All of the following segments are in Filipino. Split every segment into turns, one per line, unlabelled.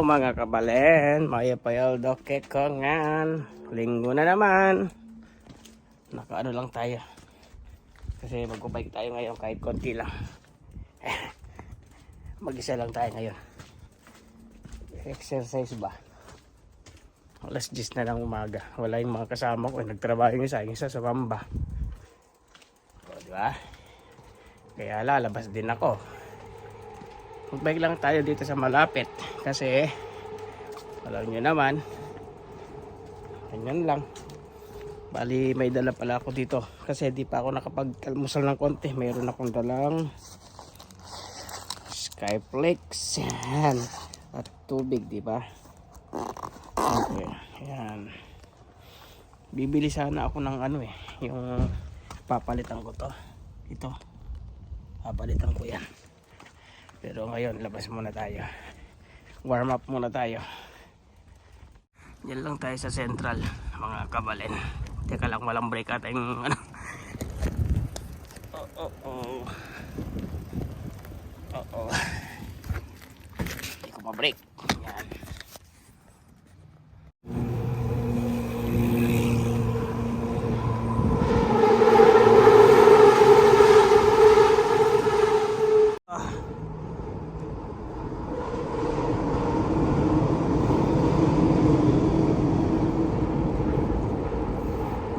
Hello mga kabalen, maya payal do kekongan. Linggo na naman. Nakaano lang tayo. Kasi magbabike tayo ngayon kahit konti lang. Mag-isa lang tayo ngayon. Exercise ba? Alas 10 na lang umaga. Wala yung mga kasama ko. Nagtrabaho yung isa, yung isa sa Bamba. O, di ba? Kaya lalabas din ako. Magbike lang tayo dito sa malapit kasi alam nyo naman ganyan lang. Bali may dala pala ako dito kasi di pa ako nakapag-almusal ng konti. Mayroon akong dalang skyflex. Yan at tubig di ba? Okay yan bibili sana ako ng ano eh yung papalitan ko to. Ito. Papalitan ko yan pero ngayon, labas muna tayo. Warm up muna tayo. Diyan lang tayo sa central, mga kabalen. Teka lang, walang break at yung ano. Oh, oh, oh. Oh, oh. Hindi ko ma-break. Yan.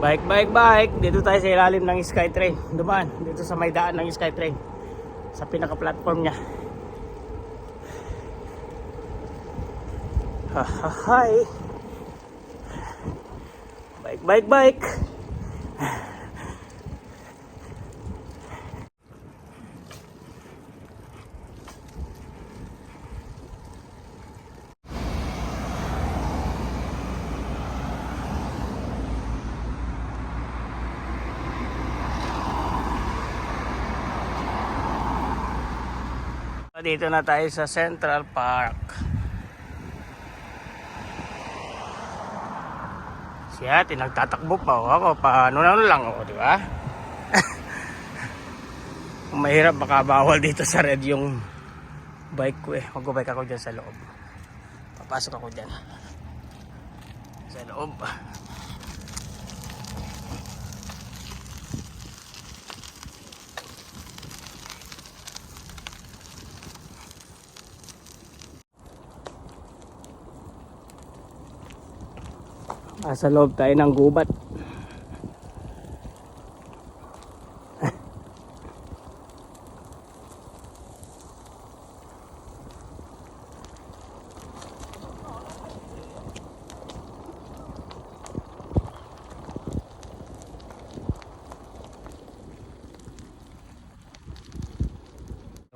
Bike, bike, bike. Dito tayo sa ilalim ng Skytrain. Dumaan. Dito sa may daan ng Skytrain. Sa pinaka-platform niya. Ha, ha, hi. Bike, bike, bike. Dito na tayo sa Central Park. Si ate nagtatakbo pa ako. Paano na lang ako, di ba? Mahirap baka bawal dito sa red yung bike ko eh. Mag-bike ako dyan sa loob. Papasok ako dyan. Sa loob. Nasa loob tayo ng gubat.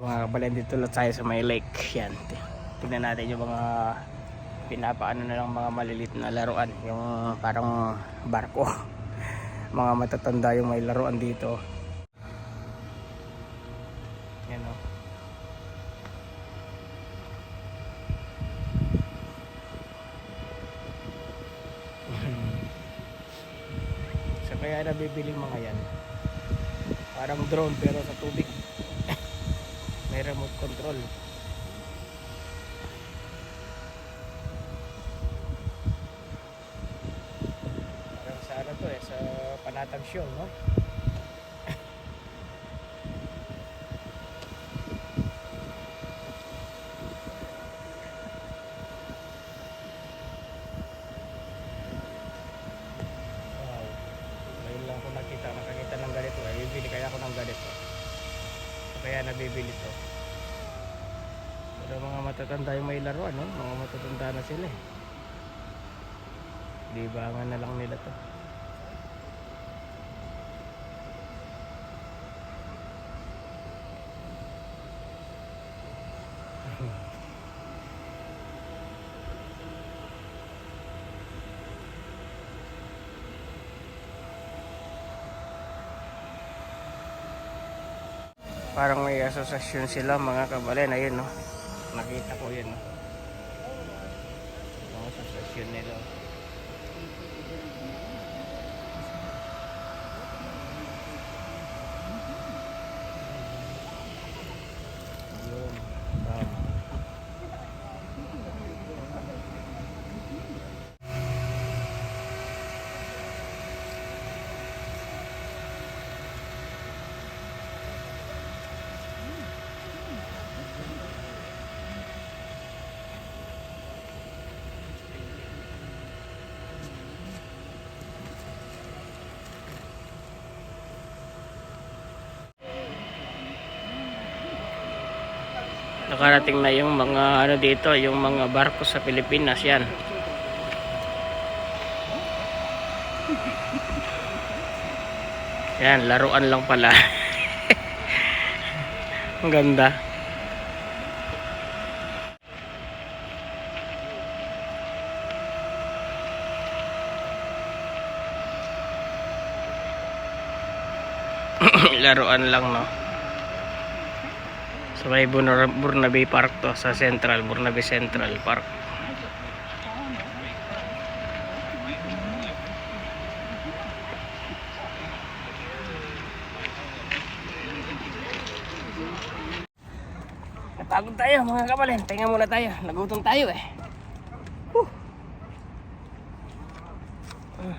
mga kabalan dito lang tayo sa may lake yan tignan natin yung mga pinapaano na lang mga malilit na laruan yung parang barko. Mga matatanda yung may laruan dito. Yan o so kaya nabibili mga yan? Parang drone pero sa tubig. May remote control Parang sa ano to eh, sa panatag show, no? nakita, nakakita ng ganito. Eh. Bibili kaya ako ng ganito. Kaya nabibili to. Pero mga matatanda yung may laruan, no? Mga matatanda na sila eh. Libangan na lang nila to. Parang may asosasyon sila mga kabalen. Ayun, no? Nakita ko yun, no? Asosasyon nila. Yun. Tama. Nakarating na yung mga ano dito, yung mga barko sa Pilipinas yan. Yan, laruan lang pala. Ang ganda. laruan lang no. Sa may Burnaby Park to, sa Central, Burnaby Central Park. Napagod tayo mga kabalin. Tingnan muna tayo. Nagutom tayo eh. Whew. Ah.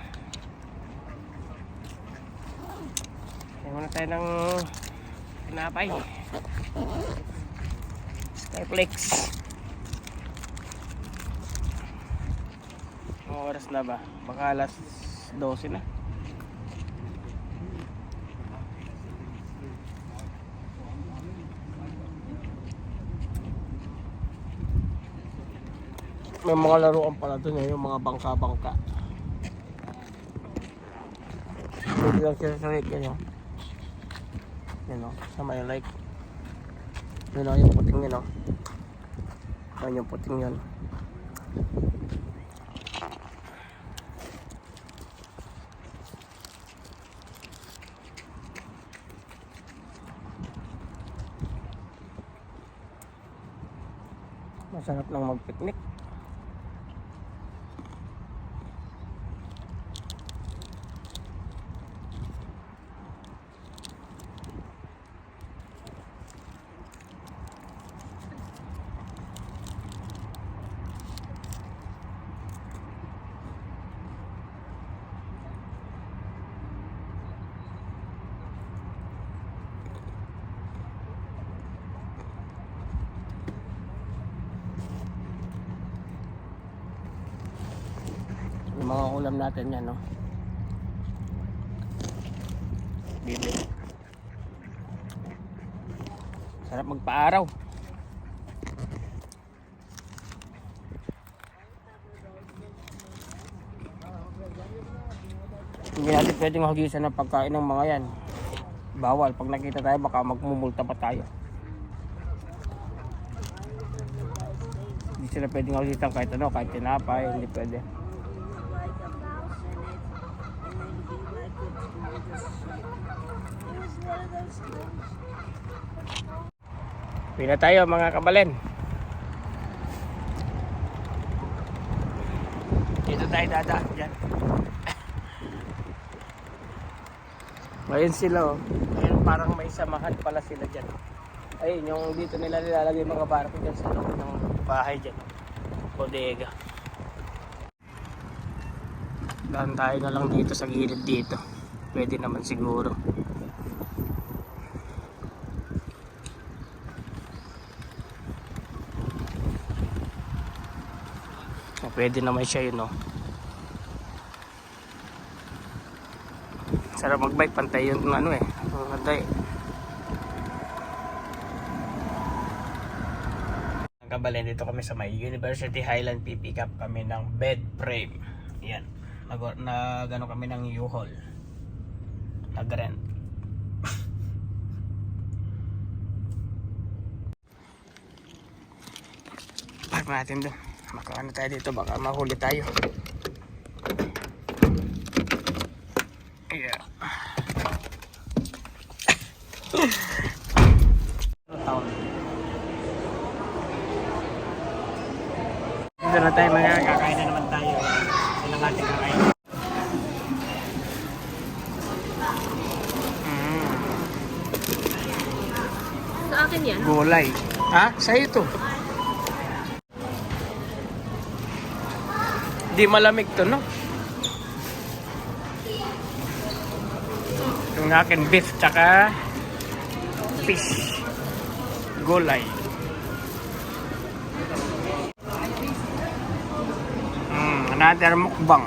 Tingnan muna tayo ng pinapay. Skyflex. Ang oras na ba? Baka alas 12 na. May mga laruan pala doon eh, yung mga bangka-bangka. Pwede lang sila sa lake yan oh. Yan oh, sa may lake. Yun oh, yung puting yun oh. Yan yung puting yun. Masarap lang mag-picnic. Yung mga ulam natin yan, no? Bibi. Sarap magpa-araw. Hindi natin pwedeng hagisan ng pagkain ng mga yan. Bawal. Pag nakita tayo, baka magmumulta pa tayo. Hindi sila pwedeng hagisan kahit ano, kahit tinapay, hindi pwede. Pina tayo mga kabalen. Dito tayo dadaan dyan. Ngayon sila oh. Ngayon parang may samahan pala sila dyan. Ayun, yung dito nila nilalagay mga barko dyan sa loob ng bahay dyan. Bodega. Daan tayo na lang dito sa gilid dito. Pwede naman siguro. Pwede naman siya yun, no? Sarap magbike, pantay yun ng ano eh. Pantay. Ang kabalen, dito kami sa may University Highland pipick up kami ng bed frame. Yan. Nag, nag ano kami ng U-Haul. Nag-rent. Park natin doon. Makaano tayo dito, baka mahuli tayo. Yeah. Dito na tayo mga kakain na naman tayo. Ilang ating kakain. Mm,
Sa akin yan.
gulay. Ha? Sa'yo to. Di malamig to, no? Yung akin beef tsaka fish. Gulay. Mm, another mukbang.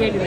chili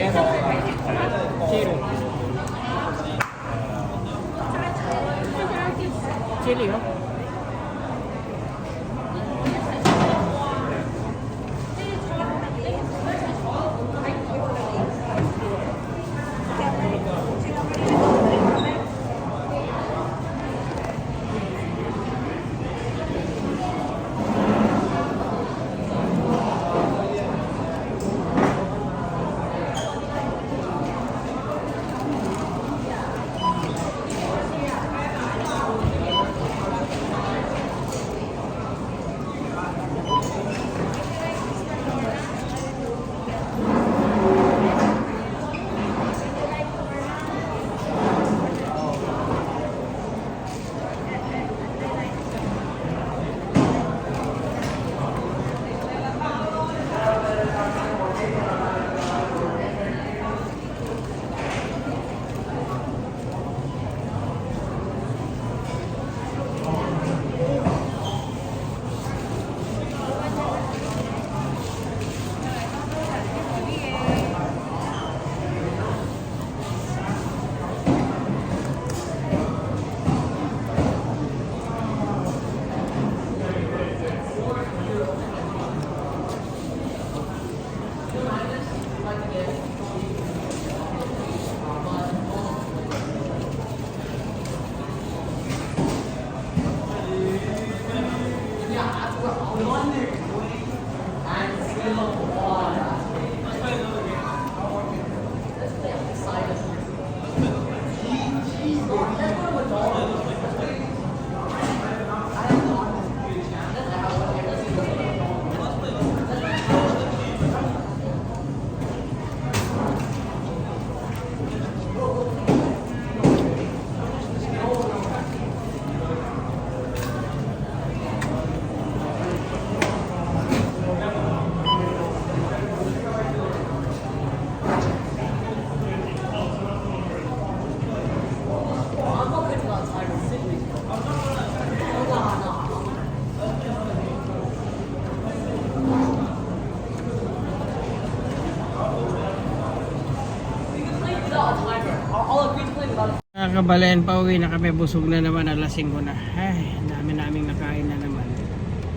Mga kabalayan, pauwi na kami. Busog na naman. Alas 5 na. Ay, dami naming nakain na naman.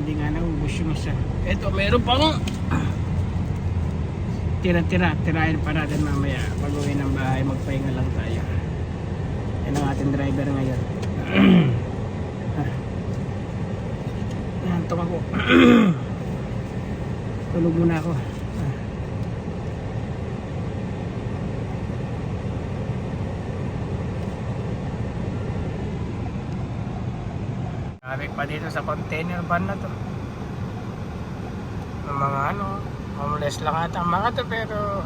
Hindi nga naubos yung isa. Ito, meron pang tira-tira. Tirahin pa natin mamaya. Pag uwi ng bahay, magpahinga lang tayo. Yan ang ating driver ngayon. Nantok ako. Tulog muna ako. Traffic pa dito sa container van na to. Mga ano, homeless lang ata mga to pero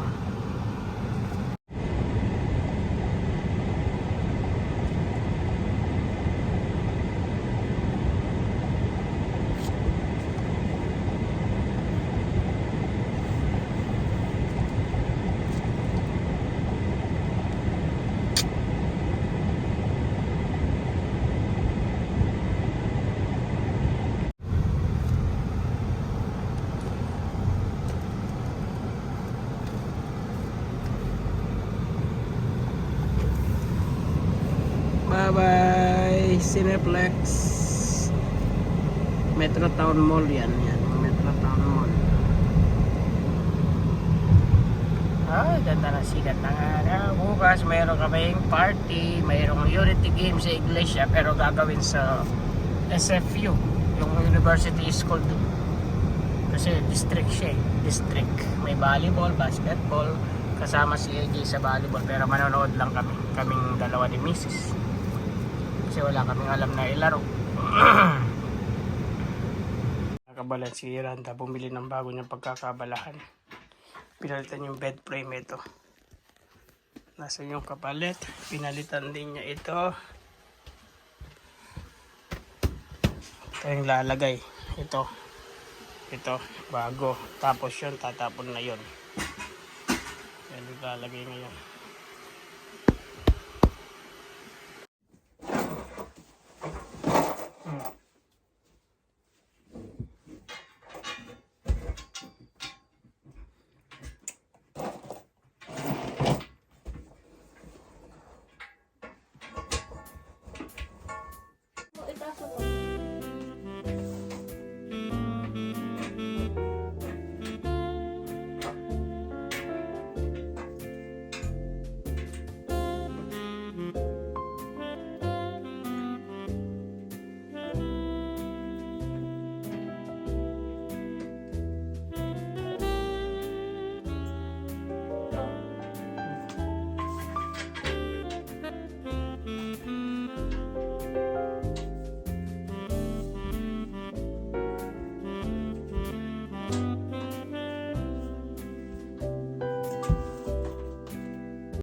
Cineplex Metro Town Mall yan yan Metro Town Mall Ah, ganda na sikat ng araw. Bukas mayroon kaming party, mayroong Unity Game sa iglesia pero gagawin sa SFU, yung University School doon. Kasi district siya eh, district. May volleyball, basketball, kasama si AJ sa volleyball pero manonood lang kami, kaming dalawa ni Mrs. Kasi wala kaming alam na ilaro. Nakabalan si Randa, bumili ng bago niyang pagkakabalahan. Pinalitan yung bed frame ito. Nasa yung kapalit. Pinalitan din niya ito. Ito yung lalagay. Ito. Ito. Bago. Tapos yun, tatapon na yun. Yan yung lalagay ngayon.